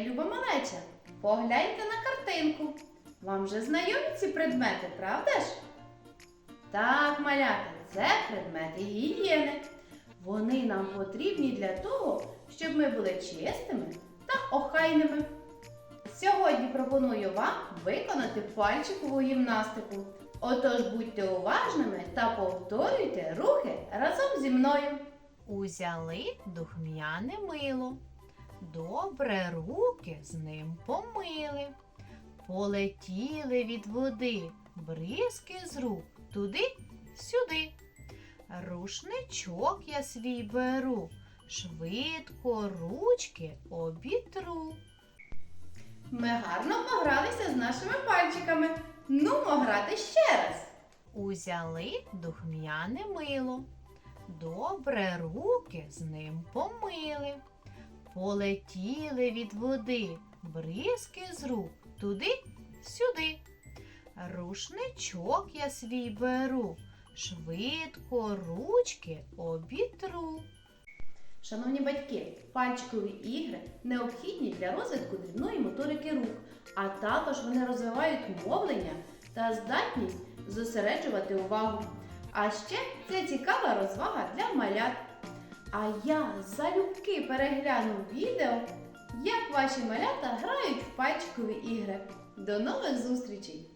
люба малеча, погляньте на картинку. Вам же знайомі ці предмети, правда ж? Так, малята, це предмети гігієни. Вони нам потрібні для того, щоб ми були чистими та охайними. Сьогодні пропоную вам виконати пальчикову гімнастику. Отож будьте уважними та повторюйте рухи разом зі мною. Узяли духмяне мило, добре руки з ним помили, полетіли від води, бризки з рук туди, сюди. Рушничок я свій беру, швидко ручки обітру. Ми гарно погралися з нашими пальчиками. Нумо грати ще раз. Узяли духмяне мило, добре руки з ним помили, полетіли від води, бризки з рук туди, сюди. Рушничок я свій беру, швидко ручки обітру. Шановні батьки, пальчикові ігри необхідні для розвитку дрібної моторики рук, а також вони розвивають мовлення та здатність зосереджувати увагу. А ще це цікава розвага для малят. А я залюбки перегляну відео, як ваші малята грають в пальчикові ігри. До нових зустрічей!